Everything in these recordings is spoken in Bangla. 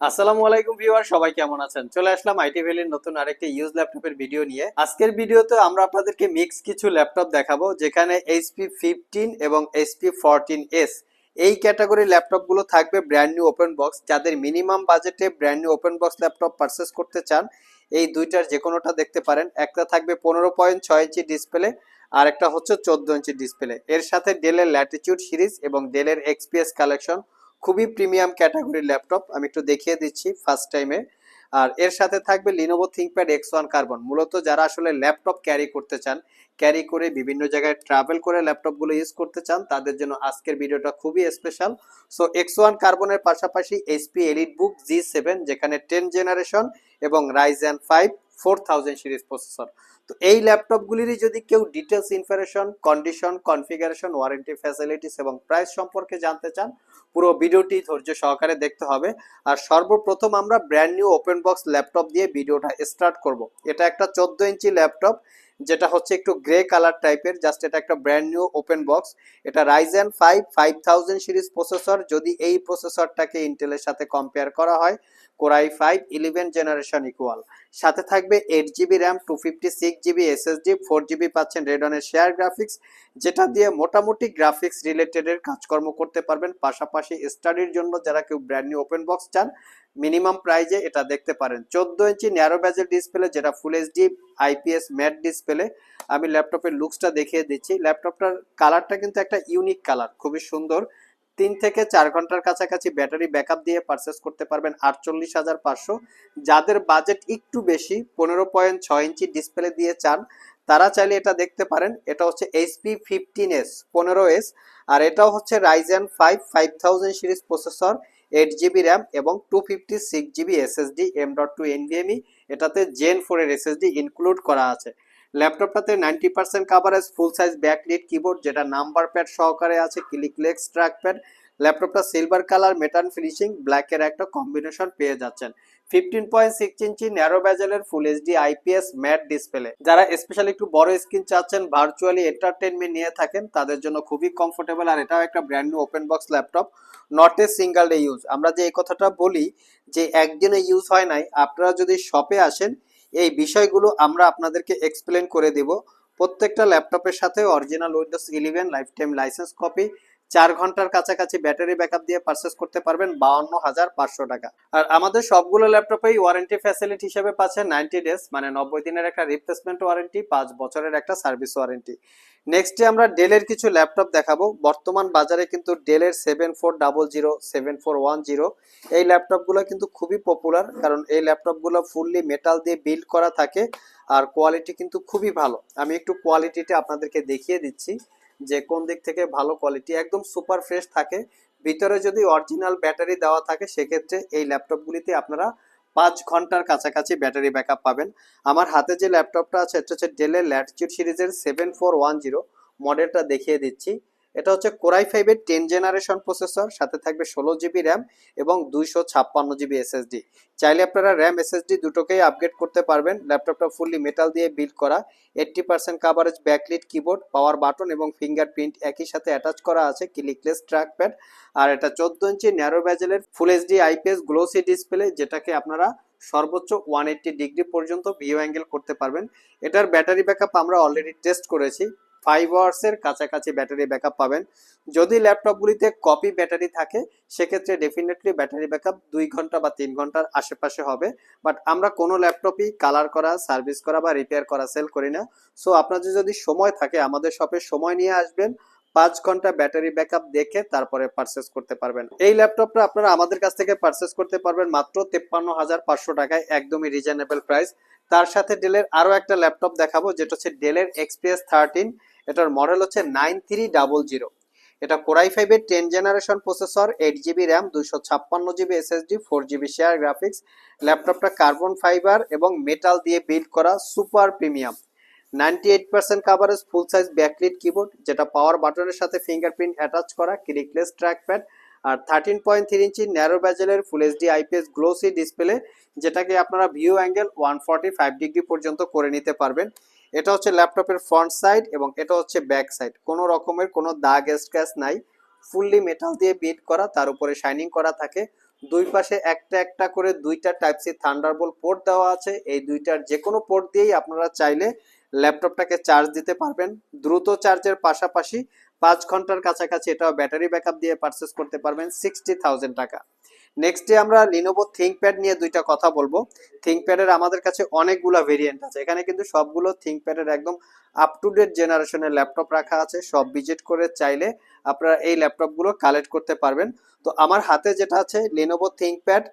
আসসালামু আলাইকুম ভিউয়ার, সবাই কেমন আছেন? চলে আসলাম আইটি ভ্যালির নতুন আরেকটি ইউজ ল্যাপটপের ভিডিও নিয়ে। আজকের ভিডিওতে আমরা আপনাদেরকে মিক্স কিছু ল্যাপটপ দেখাবো, যেখানে এইচপি ফিফটিন এবং এইচপি ফোরটিন এস। এই ক্যাটাগরি ল্যাপটপগুলো থাকবে ব্র্যান্ড নিউ ওপেন বক্স যাদের মিনিমাম বাজেটে brand new open box laptop purchase করতে চান, এই দুইটার যে কোনোটা দেখতে পারেন। একটা থাকবে পনেরো পয়েন্ট ছয় ইঞ্চি ডিসপ্লে আর একটা হচ্ছে চোদ্দ ইঞ্চি ডিসপ্লে এর সাথে ডেলের ল্যাটিটিউড সিরিজ এবং ডেলের এক্সপিএস কালেকশন খুবই প্রিমিয়াম ক্যাটাগরির ল্যাপটপ আমি একটু দেখিয়ে দিচ্ছি ফার্স্ট টাইমে আর এর সাথে থাকবে Lenovo ThinkPad X one carbon মূলত যারা আসলে ল্যাপটপ ক্যারি করতে চান ক্যারি করে বিভিন্ন জায়গায় ট্রাভেল করে ল্যাপটপগুলো ইউজ করতে চান, তাদের জন্য আজকের ভিডিওটা খুবই স্পেশাল সো এক্স ওয়ান কার্বনের পাশাপাশি HP Elite Book G seven যেখানে টেন জেনারেশন এবং Ryzen five four thousand series processor তো এই ল্যাপটপগুলিরই যদি কেউ details information condition configuration warranty facilities এবং প্রাইস সম্পর্কে জানতে চান, পুরো ভিডিওটি ধৈর্য সহকারে দেখতে হবে। আর সর্বপ্রথম আমরা brand new open box laptop দিয়ে ভিডিওটা স্টার্ট করব। এটা একটা চোদ্দ ইঞ্চি ল্যাপটপ যেটা হচ্ছে একটু গ্রে কালার টাইপের জাস্ট এটা একটা ব্র্যান্ড নিউ ওপেন বক্স এটা Ryzen five five thousand series processor যদি এই প্রসেসরটাকে ইন্টেলের সাথে কম্পেয়ার করা হয় core i five eleven generation equal সাথে থাকবে eight GB RAM two fifty six GB SSD four GB পাচ্ছেন রেডনের শেয়ার গ্রাফিক্স যেটা দিয়ে মোটামুটি গ্রাফিক্স রিলেটেডের কাজকর্ম করতে পারবেন। পাশাপাশি স্টাডির জন্য যারা কেউ ব্র্যান্ড নিউ ওপেন বক্স চান মিনিমাম প্রাইজে এটা দেখতে পারেন। চোদ্দ ইঞ্চি ন্যারো ব্যাজের ডিসপ্লে যেটা full HD IPS matte display আমি ল্যাপটপের লুকসটা দেখিয়ে দিচ্ছি। ল্যাপটপটার কালারটা কিন্তু একটা ইউনিক কালার খুবই সুন্দর। তিন থেকে চার ঘণ্টার কাছাকাছি ব্যাটারি ব্যাকআপ দিয়ে পারচেস করতে পারবেন আটচল্লিশ হাজার পাঁচশো। যাদের বাজেট একটু বেশি, পনেরো পয়েন্ট ছয় ইঞ্চি ডিসপ্লে দিয়ে চান, তারা চাইলে এটা দেখতে পারেন। এটা হচ্ছে এইচপি ফিফটিন এস পনেরো এস আর এটাও হচ্ছে Ryzen five five thousand series processor eight GB RAM এবং two fifty six GB SSD M dot two NVMe এটাতে জেন ফোরের এসএসডি ইনক্লুড করা আছে। ল্যাপটপটাতে ninety percent coverage full size backlit keyboard যেটা নাম্বার প্যাড সহকারে আছে ক্লিকলেক্স ট্র্যাক প্যাড ল্যাপটপটা সিলভার কালার মেটান ফিনিশিং ব্ল্যাকের একটা কম্বিনেশন পেয়ে যাচ্ছেন। Fifteen point six inch narrow ব্যাজেলের full HD IPS matte display যারা স্পেশালি একটু বড় স্ক্রিন চাচ্ছেন ভার্চুয়ালি এন্টারটেনমেন্ট নিয়ে থাকেন, তাদের জন্য খুবই কমফোর্টেবল আর এটাও একটা brand new open box laptop not a single day use আমরা যে এই কথাটা বলি যে একদিনে ইউজ হয় নাই, আপনারা যদি শপে আসেন, এই বিষয়গুলো আমরা আপনাদেরকে এক্সপ্লেন করে দেব। প্রত্যেকটা ল্যাপটপের সাথে original Windows eleven lifetime licence copy চার ঘণ্টার কাছাকাছি ব্যাটারি ব্যাকআপ দিয়ে পারচেস করতে পারবেন বাউন্ন হাজার পাঁচশো টাকা। আর আমাদের সবগুলো ল্যাপটপেই ওয়ারেন্টি ফ্যাসিলিটি হিসেবে পাচ্ছেন নাইনটি ডেজ মানে নব্বই দিনের একটা রিপ্লেসমেন্ট ওয়ারেন্টি পাঁচ বছরের একটা সার্ভিস ওয়ারেন্টি নেক্সটে আমরা ডেলের কিছু ল্যাপটপ দেখাবো। বর্তমান বাজারে কিন্তু ডেলের seven four double zero seven four one zero এই ল্যাপটপগুলো কিন্তু খুবই পপুলার কারণ এই ল্যাপটপগুলো ফুললি মেটাল দিয়ে বিল্ড করা থাকে, আর কোয়ালিটি কিন্তু খুবই ভালো। আমি একটু কোয়ালিটিটা আপনাদেরকে দেখিয়ে দিচ্ছি। যে কোন দিক থেকে ভালো কোয়ালিটি একদম সুপার ফ্রেশ থাকে। ভিতরে যদি অরিজিনাল ব্যাটারি দেওয়া থাকে, সেক্ষেত্রে এই ল্যাপটপগুলিতে আপনারা পাঁচ ঘণ্টার কাছাকাছি ব্যাটারি ব্যাকআপ পাবেন। আমার হাতে যে ল্যাপটপটা আছে, এটা হচ্ছে ডেলের ল্যাটিচিউড সিরিজের সেভেন ফোর ওয়ান জিরো মডেলটা দেখিয়ে দিচ্ছি। এটা হচ্ছে কোরাই ফাইভের টেন জেনারেশন প্রসেসর, সাথে থাকবে ষোলো জিবি র্যাম এবং দুইশো ছাপ্পান্ন জিবি এসএসডি। চাইলে আপনারা র্যাম এসএসডি দুটোকেই আপগ্রেড করতে পারবেন, ল্যাপটপটা ফুললি মেটাল দিয়ে বিল্ড করা eighty percent coverage backlit keyboard power button এবং ফিঙ্গারপ্রিন্ট একই সাথে অ্যাটাচ করা আছে ক্লিকলেস ট্র্যাক প্যাড আর এটা চোদ্দ ইঞ্চি narrow ব্যাজেলের full HD IPS glossy display যেটাকে আপনারা সর্বোচ্চ ওয়ান এইট্টি ডিগ্রি পর্যন্ত ভিউ অ্যাঙ্গেল করতে পারবেন। এটার ব্যাটারি ব্যাকআপ আমরা অলরেডি টেস্ট করেছি। ফাইভ আওয়ার্সের কাছাকাছি ব্যাটারি ব্যাকআপ পাবেন। যদি ল্যাপটপগুলিতে কপি ব্যাটারি থাকে, সেক্ষেত্রে ডেফিনেটলি ব্যাটারি ব্যাকআপ দুই ঘণ্টা বা তিন ঘণ্টার আশেপাশে হবে। বাট আমরা কোনো ল্যাপটপই কালার করা সার্ভিস করা বা রিপেয়ার করা সেল করি না। সো আপনাদের যদি সময় থাকে, আমাদের শপে সময় নিয়ে আসবেন, পাঁচ ঘণ্টা ব্যাটারি ব্যাকআপ দেখে তারপরে পারচেস করতে পারবেন। এই ল্যাপটপটা আপনারা আমাদের কাছ থেকে পারচেস করতে পারবেন মাত্র তেপ্পান্ন হাজার পাঁচশো টাকায়, একদমই রিজনেবল প্রাইস তার সাথে ডেলের আরও একটা ল্যাপটপ দেখাবো, যেটা হচ্ছে ডেলের এক্সপিএস থার্টিন এটার মডেল হচ্ছে নাইন থ্রি ডাবল জিরো এটা কোরাই ফাইভের ten generation processor eight GB RAM দুইশো ছাপ্পান্ন GB SSD four GB share graphics ল্যাপটপটা কার্বন ফাইবার এবং মেটাল দিয়ে বিল্ড করা super premium ninety eight percent coverage full size backlit keyboard যেটা পাওয়ার বাটনের সাথে ফিঙ্গারপ্রিন্ট অ্যাটাচ করা ক্লিকলেস ট্র্যাক প্যাড আর thirteen point three inch narrow ব্যাজেলের full HD IPS glossy display যেটাকে আপনারা view angle one forty five degree পর্যন্ত করে নিতে পারবেন। এটা হচ্ছে ল্যাপটপের ফ্রন্ট সাইড এবং এটা হচ্ছে ব্যাক সাইড। কোনো রকমের কোনো দাগ স্ক্র্যাচ নাই। ফুললি মেটাল দিয়ে বিট করা, তার উপরে শাইনিং করা থাকে। দুই পাশে একটা একটা করে দুইটা টাইপ সি থান্ডারবোল্ট পোর্ট দেওয়া আছে। এই দুইটার যে কোনো পোর্ট দিয়েই আপনারা চাইলে ল্যাপটপটাকে চার্জ দিতে পারবেন। দ্রুত চার্জের পাশাপাশি পাঁচ ঘণ্টার কাছাকাছি এটাও ব্যাটারি ব্যাকআপ দিয়ে পারচেস করতে পারবেন সিক্সটি থাউজেন্ড টাকা। নেক্সটে আমরা লিনোভো থিঙ্কপ্যাড নিয়ে দুইটা কথা বলব। থিঙ্কপ্যাডের আমাদের কাছে অনেকগুলো ভেরিয়েন্ট আছে। এখানে কিন্তু সবগুলো থিঙ্কপ্যাডের একদম আপ টু ডেট জেনারেশনের ল্যাপটপ রাখা আছে। সব ভিজিট করে চাইলে আপনারা এই ল্যাপটপগুলো কালেক্ট করতে পারবেন। তো আমার হাতে যেটা আছে Lenovo ThinkPad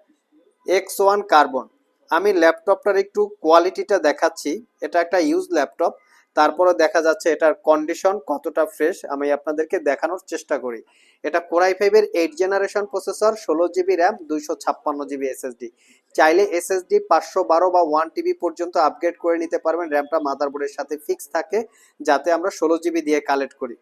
X one carbon আমি ল্যাপটপটার একটু কোয়ালিটিটা দেখাচ্ছি। এটা একটা ইউজ ল্যাপটপ তারপরে দেখা যাচ্ছে এটার কন্ডিশন কতটা ফ্রেশ আমি আপনাদেরকে দেখানোর চেষ্টা করি। এটা কোরাই ফাইভের এইট জেনারেশন প্রসেসর ষোলো জিবি র্যাম দুইশো ছাপ্পান্ন জিবি এসএসডি চাইলে এসএসডি পাঁচশো বারো বা ওয়ান টিবি পর্যন্ত আপগ্রেড করে নিতে পারবেন। র্যামটা মাদারবোর্ডের সাথে ফিক্স থাকে, যাতে আমরা ষোলো জিবি দিয়ে কালেক্ট করি।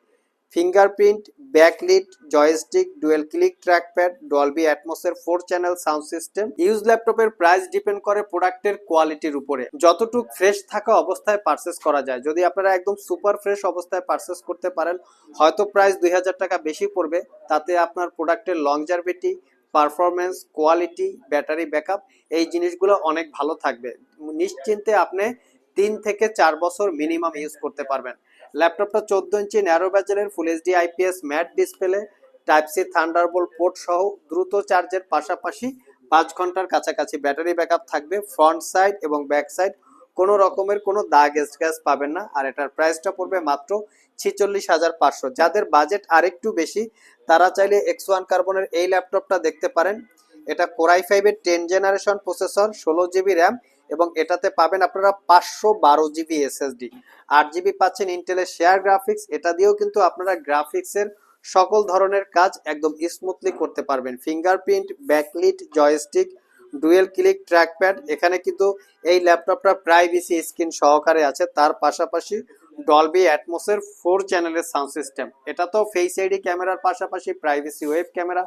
Fingerprint, backlit, joystick, dual click, trackpad, Dolby অ্যাটমসের four channel sound system. Use ল্যাপটপের প্রাইস ডিপেন্ড করে প্রোডাক্টের কোয়ালিটির উপরে। যতটুক ফ্রেশ থাকা অবস্থায় পারচেস করা যায়। যদি আপনারা একদম সুপার ফ্রেশ অবস্থায় পারচেস করতে পারেন, হয়তো প্রাইস দুই হাজার টাকা বেশি পড়বে। তাতে আপনার প্রোডাক্টের longevity performance quality battery backup এই জিনিসগুলো অনেক ভালো থাকবে। নিশ্চিন্তে আপনি তিন থেকে চার বছর মিনিমাম ইউজ করতে পারবেন। ল্যাপটপটা চোদ্দ ইঞ্চি narrow bezel full HD IPS matte display type C Thunderbolt port সহ দ্রুত চার্জের পাশাপাশি পাঁচ ঘণ্টার কাছাকাছি ব্যাটারি ব্যাকআপ থাকবে ফ্রন্ট সাইড এবং ব্যাক সাইড কোনো রকমের কোনো দাগ গ্যাস পাবেন না, আর এটার প্রাইসটা পড়বে মাত্র ছিচল্লিশ হাজার পাঁচশো। যাদের বাজেট আরেকটু বেশি, তারা চাইলে এক্স ওয়ান কার্বনের এই ল্যাপটপটা দেখতে পারেন। এটা কোরাই ফাইভের টেন জেনারেশন প্রসেসর ষোলো জিবি র্যাম এবং এটাতে পাবেন আপনারা পাঁচশো বারো জিবি এসএসডি আট জিবি পাচ্ছেন ইন্টেলের শেয়ার গ্রাফিক্স এটা দিয়েও কিন্তু আপনারা গ্রাফিক্সের সকল ধরনের কাজ একদম স্মুথলি করতে পারবেন। Fingerprint backlit joystick dual click trackpad এখানে কিন্তু এই ল্যাপটপটা প্রাইভেসি স্ক্রিন সহকারে আছে। তার পাশাপাশি ডলবি অ্যাটমসের ফোর চ্যানেলের সাউন্ড সিস্টেম এটা তো ফেস আইডি ক্যামেরার পাশাপাশি প্রাইভেসি ওয়েব ক্যামেরা,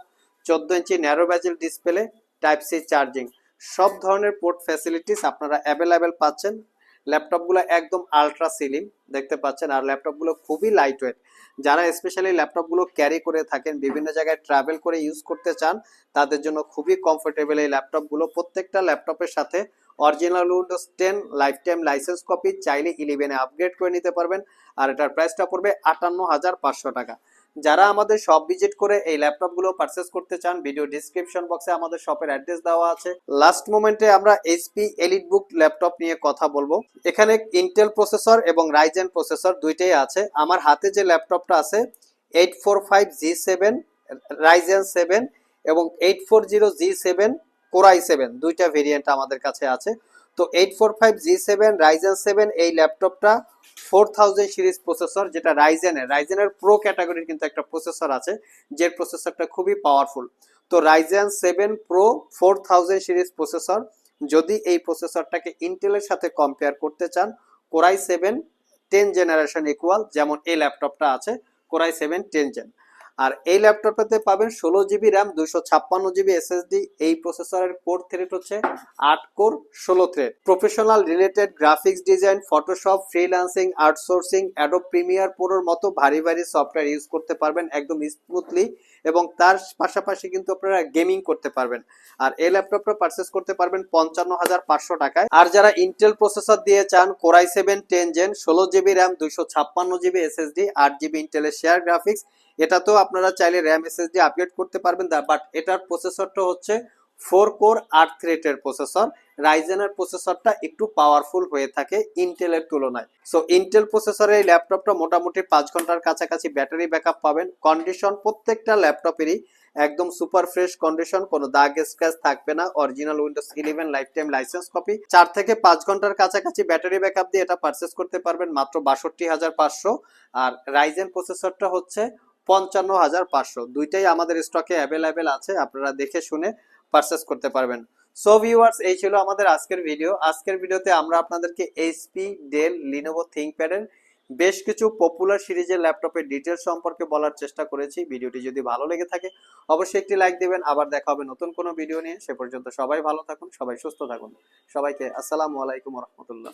চোদ্দ ইঞ্চি narrow bezel display type C charging সব ধরনের পোর্ট ফ্যাসিলিটিস আপনারা অ্যাভেলেবেল পাচ্ছেন। ল্যাপটপগুলো একদম আলট্রা সিলিম দেখতে পাচ্ছেন। আর ল্যাপটপগুলো খুবই লাইট ওয়েট যারা স্পেশালি ল্যাপটপগুলো ক্যারি করে থাকেন, বিভিন্ন জায়গায় ট্রাভেল করে ইউজ করতে চান, তাদের জন্য খুবই কমফোর্টেবল এই ল্যাপটপগুলো। প্রত্যেকটা ল্যাপটপের সাথে original Windows ten life time licence copy চাইলে ইলেভেনে আপগ্রেড করে নিতে পারবেন। আর এটার প্রাইসটা পড়বে আটান্ন হাজার পাঁচশো টাকা। যারা আমাদের শপ ভিজিট করে এই ল্যাপটপগুলো পারচেস করতে চান ভিডিও ডিসক্রিপশন বক্সে আমাদের শপের অ্যাড্রেস দেওয়া আছে। লাস্ট মোমেন্টে আমরা এইচপি এলিট বুক ল্যাপটপ নিয়ে কথা বলব। এখানে ইন্টেল প্রসেসর এবং রাইজেন প্রসেসর দুইটাই আছে। আমার হাতে যে ল্যাপটপটা আছে eight four five G seven Ryzen seven এবং eight four zero G seven Core i seven দুইটা ভেরিয়েন্ট আমাদের কাছে আছে। তো eight four five G seven Ryzen seven এই ল্যাপটপটা ফোর থাউজেন্ড সিরিজ প্রসেসর যেটা রাইজেনের রাইজেনের প্রো ক্যাটাগরির কিন্তু একটা প্রসেসর আছে, যে প্রসেসরটা খুবই পাওয়ারফুল তো Ryzen seven pro four thousand series processor যদি এই প্রসেসরটাকে ইন্টেলের সাথে কম্পেয়ার করতে চান Core i seven ten generation equal যেমন এই ল্যাপটপটা আছে Core i seven ten gen আর এই ল্যাপটপটাতে পাবেন ষোলো জিবি র্যাম, দুইশো ছাপ্পান্ন জিবি এসএসডি। এই প্রসেসরের কোর থ্রেড হচ্ছে আট কোর ষোলো thread professional related graphics design Photoshop freelancing outsourcing Adobe Premiere প্রোর মতো ভারী ভারী সফটওয়্যার ইউজ করতে পারবেন একদম স্মুথলি এবং তার পাশাপাশি কিন্তু আপনারা গেমিং করতে পারবেন। আর এই ল্যাপটপটা পারচেস করতে পারবেন পঞ্চান্ন হাজার পাঁচশো টাকায়। আর যারা ইন্টেল প্রসেসর দিয়ে চান Core i seven ten gen ষোলো জিবি র্যাম, দুইশো ছাপ্পান্ন জিবি এসএসডি, আট জিবি ইন্টেলের শেয়ার গ্রাফিক্স এটাতেও আপনারা চাইলে র্যাম এসএসডি আপগ্রেড করতে পারবেন বাট এটার প্রসেসরটা হচ্ছে ফোর কোর আট থ্রেটের প্রসেসর রাইজেনের প্রসেসরটা একটু পাওয়ারফুল হয়ে থাকে ইন্টেলের তুলনায়। সো ইন্টেল প্রসেসরের এই ল্যাপটপটা মোটামুটি পাঁচ ঘণ্টার কাছাকাছি ব্যাটারি ব্যাকআপ পাবেন। কন্ডিশন প্রত্যেকটা ল্যাপটপেরই একদম সুপার ফ্রেশ কন্ডিশন কোনো দাগ স্ক্র্যাচ থাকবে না original Windows eleven life time licence copy চার থেকে পাঁচ ঘণ্টার কাছাকাছি ব্যাটারি ব্যাকআপ দিয়ে এটা পারচেস করতে পারবেন মাত্র বাষট্টি হাজার পাঁচশো। আর রাইজেন প্রসেসরটা হচ্ছে পঞ্চান্ন হাজার পাঁচশো। দুইটাই আমাদের স্টকে অ্যাভেলেবেল আছে, আপনারা দেখে শুনে পারচেস করতে পারবেন। সো ভিউয়ার্স এই ছিল আমাদের আজকের ভিডিও আজকের ভিডিওতে আমরা আপনাদেরকে এইচপি ডেল লিনোভো থিঙ্কপ্যাডের বেশ কিছু পপুলার সিরিজের ল্যাপটপের ডিটেলস সম্পর্কে বলার চেষ্টা করেছি। ভিডিওটি যদি ভালো লেগে থাকে, অবশ্যই একটি লাইক দিবেন। আবার দেখা হবে নতুন কোনো ভিডিও নিয়ে। সে পর্যন্ত সবাই ভালো থাকুন, সবাই সুস্থ থাকুন। সবাইকে আসসালামু আলাইকুম রহমতুল্লাহ।